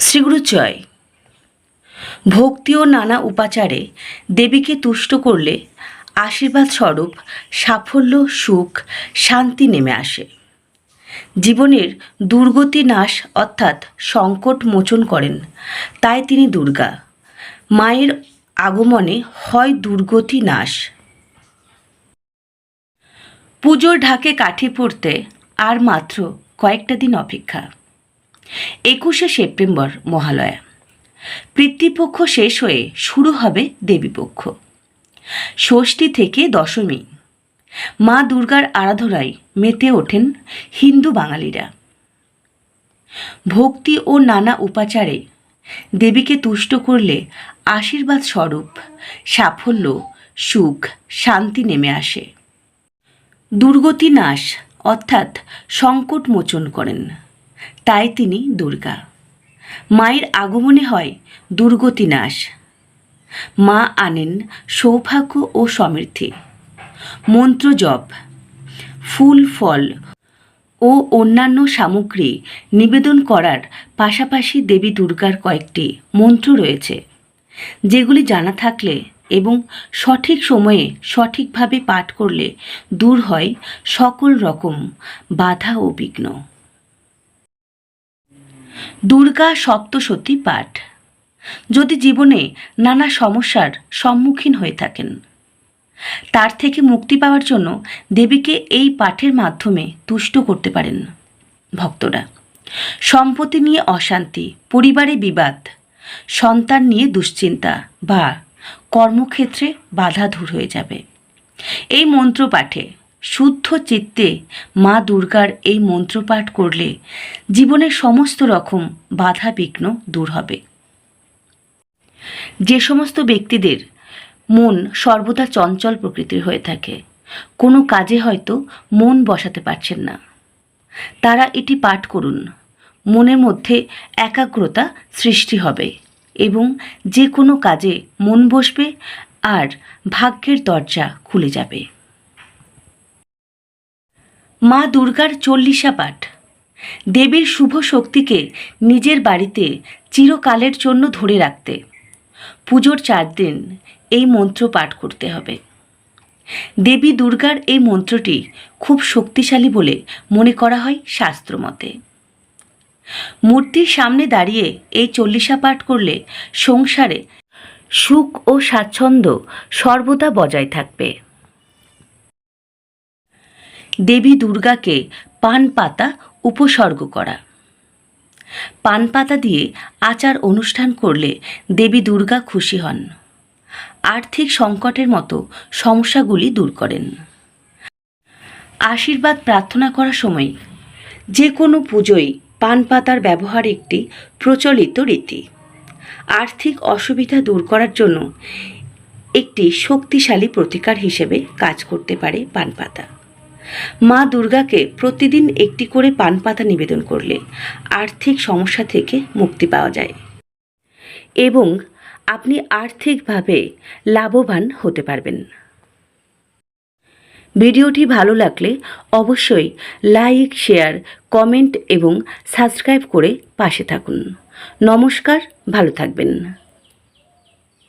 শ্রীগুরু জয় ভক্তি ও নানা উপাচারে দেবীকে তুষ্ট করলে আশীর্বাদ স্বরূপ সাফল্য, সুখ, শান্তি নেমে আসে। জীবনের দুর্গতি নাশ অর্থাৎ সংকট মোচন করেন, তাই তিনি দুর্গা। মায়ের আগমনে হয় দুর্গতি নাশ। পুজোর ঢাকে কাঠি পড়তে আর মাত্র কয়েকটা দিন অপেক্ষা। একুশে সেপ্টেম্বর মহালয়া। পিতৃপক্ষ শেষ হয়ে শুরু হবে দেবীপক্ষ। ষষ্ঠী থেকে দশমী। মা দুর্গার আরাধনায় মেতে ওঠেন হিন্দু বাঙালিরা। ভক্তি ও নানা উপাচারে দেবীকে তুষ্ট করলে আশীর্বাদ স্বরূপ সাফল্য, সুখ, শান্তি নেমে আসে। দুর্গতি নাশ অর্থাৎ সংকট মোচন করেন। তাই তিনি দুর্গা। মায়ের আগমনে হয় দুর্গতি নাশ। মা আনেন সৌভাগ্য ও সমৃদ্ধি। মন্ত্র জপ, ফুল, ফল ও অন্যান্য সামগ্রী নিবেদন করার পাশাপাশি দেবী দুর্গার কয়েকটি মন্ত্র রয়েছে, যেগুলি জানা থাকলে এবং সঠিক সময়ে সঠিকভাবে পাঠ করলে দূর হয় সকল রকম বাধা ও বিঘ্ন। দুর্গা সপ্তসতী পাঠ। যদি জীবনে নানা সমস্যার সম্মুখীন হয়ে থাকেন, তার থেকে মুক্তি পাওয়ার জন্য দেবীকে এই পাঠের মাধ্যমে তুষ্ট করতে পারেন ভক্তরা। সম্পত্তি নিয়ে অশান্তি, পরিবারে বিবাদ, সন্তান নিয়ে দুশ্চিন্তা বা কর্মক্ষেত্রে বাধা দূর হয়ে যাবে। এই মন্ত্র পাঠে শুদ্ধ চিত্তে মা দুর্গার এই মন্ত্রপাঠ করলে জীবনের সমস্ত রকম বাধা বিঘ্ন দূর হবে। যে সমস্ত ব্যক্তিদের মন সর্বদা চঞ্চল প্রকৃতির হয়ে থাকে, কোনো কাজে হয়তো মন বসাতে পারছেন না। তারা এটি পাঠ করুন। মনের মধ্যে একাগ্রতা সৃষ্টি হবে এবং যে কোনো কাজে মন বসবে আর ভাগ্যের দরজা খুলে যাবে। মা দুর্গার চল্লিশা পাঠ। দেবীর শুভ শক্তিকে নিজের বাড়িতে চিরকালের জন্য ধরে রাখতে পুজোর চার দিন এই মন্ত্র পাঠ করতে হবে। দেবী দুর্গার এই মন্ত্রটি খুব শক্তিশালী বলে মনে করা হয় শাস্ত্রমতে মূর্তির সামনে দাঁড়িয়ে এই চল্লিশা পাঠ করলে সংসারে সুখ ও স্বাচ্ছন্দ্য সর্বদা বজায় থাকবে। দেবী দুর্গাকে পান পাতা উপসর্গ করা। পান পাতা দিয়ে আচার অনুষ্ঠান করলে দেবী দুর্গা খুশি হন। আর্থিক সংকটের মতো সমস্যাগুলি দূর করেন। আশীর্বাদ প্রার্থনা করার সময় যে কোনো পুজোয় পান পাতার ব্যবহার একটি প্রচলিত রীতি। আর্থিক অসুবিধা দূর করার জন্য একটি শক্তিশালী প্রতিকার হিসেবে কাজ করতে পারে পান পাতা মা দুর্গাকে প্রতিদিন একটি করে পান পাতা নিবেদন করলে আর্থিক সমস্যা থেকে মুক্তি পাওয়া যায়। এবং আপনি আর্থিকভাবে লাভবান হতে পারবেন। ভিডিওটি ভালো লাগলে অবশ্যই লাইক, শেয়ার, কমেন্ট এবং সাবস্ক্রাইব করে পাশে থাকুন। নমস্কার, ভালো থাকবেন।